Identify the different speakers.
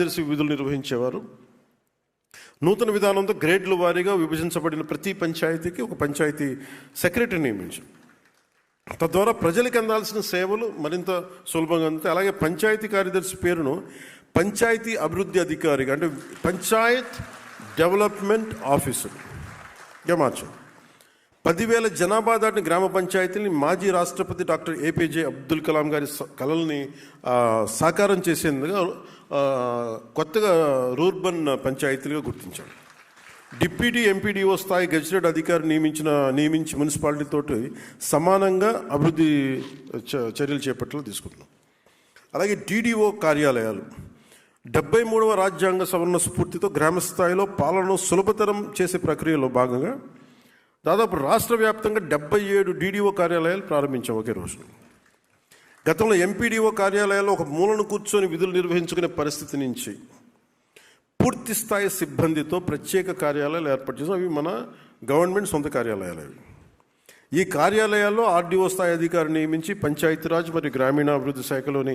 Speaker 1: కార్యదర్శి విధులు నిర్వహించేవారు. నూతన విధానంతో గ్రేడ్ల వారీగా విభజించబడిన ప్రతి పంచాయతీకి ఒక పంచాయతీ సెక్రటరీ నియమించారు. తద్వారా ప్రజలకు అందాల్సిన సేవలు మరింత సులభంగా అందుతాయి. అలాగే పంచాయతీ కార్యదర్శి పేరును పంచాయతీ అభివృద్ధి అధికారిగా అంటే పంచాయత్ డెవలప్మెంట్ ఆఫీసర్గా మార్చారు. పదివేల జనాభా దాటిన గ్రామ పంచాయతీని మాజీ రాష్ట్రపతి డాక్టర్ ఏపీజే అబ్దుల్ కలాం గారి కళల్ని కలల్ని సాకారం చేసేందుకు కొత్తగా రూర్బన్ పంచాయతీలుగా గుర్తించారు. డిప్యూటీ ఎంపీడీఓ స్థాయి గెజిటెడ్ అధికారి నియమించిన నియమించి మున్సిపాలిటీతో సమానంగా అభివృద్ధి చ- చర్యలు చేపట్టేలా తీసుకుంటున్నాం. అలాగే డీడీఓ కార్యాలయాలు. డెబ్బై మూడవ రాజ్యాంగ సవరణ స్ఫూర్తితో గ్రామ స్థాయిలో పాలనను సులభతరం చేసే ప్రక్రియలో భాగంగా దాదాపు రాష్ట్ర వ్యాప్తంగా డెబ్బై ఏడు డీడీఓ కార్యాలయాలు ప్రారంభించాం ఒకే రోజు. గతంలో ఎంపీడీఓ కార్యాలయాల్లో ఒక మూలను కూర్చొని విధులు నిర్వహించుకునే పరిస్థితి నుంచి పూర్తి స్థాయి సిబ్బందితో ప్రత్యేక కార్యాలయాలు ఏర్పాటు చేసాం అవి మన గవర్నమెంట్ సొంత కార్యాలయాలు అవి. ఈ కార్యాలయాల్లో ఆర్డీఓ స్థాయి అధికారిని నియమించి పంచాయతీరాజ్ మరియు గ్రామీణాభివృద్ధి శాఖలోని